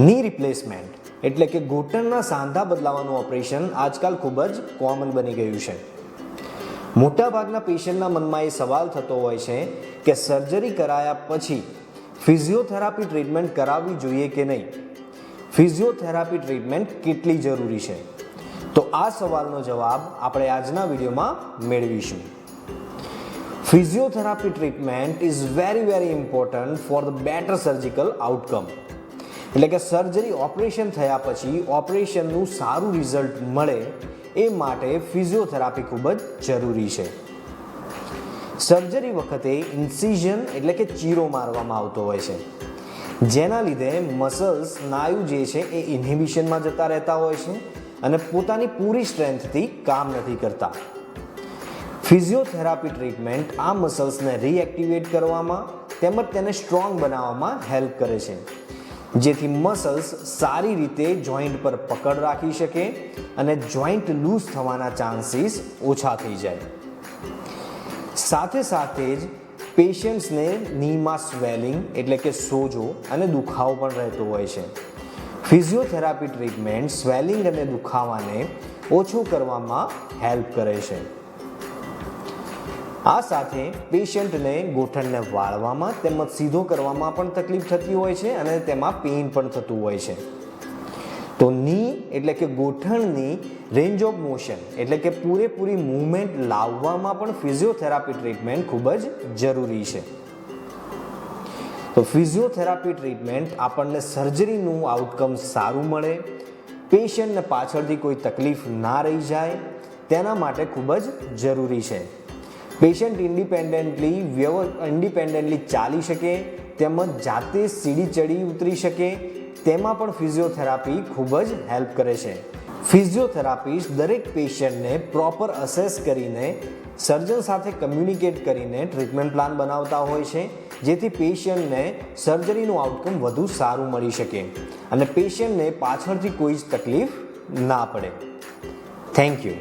ની રિપ્લેસમેન્ટ એટલે કે ઘૂંટણના સાંધા બદલાવાનું ઓપરેશન આજકાલ ખૂબ જ કોમન બની ગયું છે. મોટાભાગના પેશન્ટના મનમાં એ સવાલ થતો હોય છે કે સર્જરી કરાયા પછી ફિઝિયોથેરાપી ટ્રીટમેન્ટ કરાવવી જોઈએ કે નહીં? ફિઝિયોથેરાપી ટ્રીટમેન્ટ કેટલી જરૂરી છે? તો આ સવાલનો જવાબ આપણે આજના વિડીયોમાં મેળવીશું. Physiotherapy treatment is very very important for the better surgical outcome એટલે કે સર્જરી ઓપરેશન થયા પછી ઓપરેશનનું સારું રિઝલ્ટ મળે એ માટે ફિઝિયોથેરાપી ખૂબ જ જરૂરી છે. સર્જરી વખતે ઇન્સિઝન એટલે કે ચીરો મારવામાં આવતો હોય છે. જેના લીધે મસલ્સ સ્નાયુ જે છે એ ઇન્હિબિશનમાં જતા રહેતા હોય છે અને પોતાની પૂરી સ્ટ્રેન્થથી કામ નથી કરતા. ફિઝિયોથેરાપી ટ્રીટમેન્ટ આ મસલ્સને રીએક્ટિવેટ કરવામાં તેમજ તેને સ્ટ્રોંગ બનાવવામાં હેલ્પ કરે છે. જેથી મસલ્સ સારી રીતે જોઈન્ટ પર પકડ રાખી શકે અને જોઈન્ટ લૂઝ થવાના ચાન્સીસ ઓછા થઈ જાય. સાથે સાથે જ પેશન્ટ્સને નીમાં સ્વેલિંગ એટલે કે સોજો અને દુખાવો પણ રહેતો હોય છે. ફિઝિયોથેરાપી ટ્રીટમેન્ટ સ્વેલિંગ અને દુખાવાને ઓછું કરવામાં હેલ્પ કરે છે. આ સાથે પેશન્ટને ગોઠણને વાળવામાં તેમજ સીધો કરવામાં પણ તકલીફ થતી હોય છે અને તેમાં પેઇન પણ થતું હોય છે. તો ની એટલે કે ગોઠણની રેન્જ ઓફ મોશન એટલે કે પૂરેપૂરી મૂવમેન્ટ લાવવામાં પણ ફિઝિયોથેરાપી ટ્રીટમેન્ટ ખૂબ જ જરૂરી છે. તો ફિઝિયોથેરાપી ટ્રીટમેન્ટ આપણને સર્જરીનું આઉટકમ સારું મળે પેશન્ટને પાછળથી કોઈ તકલીફ ના રહી જાય, તેના માટે ખૂબ જ જરૂરી છે. પેશન્ટ ઇન્ડિપેન્ડન્ટલી વ્યવ ઇન્ડિપેન્ડન્ટલી ચાલી શકે, તેમજ જાતે સીડી ચડી ઉતરી શકે, તેમાં પણ ફિઝિયોથેરાપી ખૂબ જ હેલ્પ કરે છે. ફિઝિયોથેરાપિસ્ટ દરેક પેશન્ટને પ્રોપર અસેસ કરીને સર્જન સાથે કમ્યુનિકેટ કરીને ટ્રીટમેન્ટ પ્લાન બનાવતા હોય છે, જેથી પેશન્ટને સર્જરીનું આઉટકમ વધુ સારું મળી શકે અને પેશન્ટને પાછળથી કોઈ જ તકલીફ ના પડે. Thank you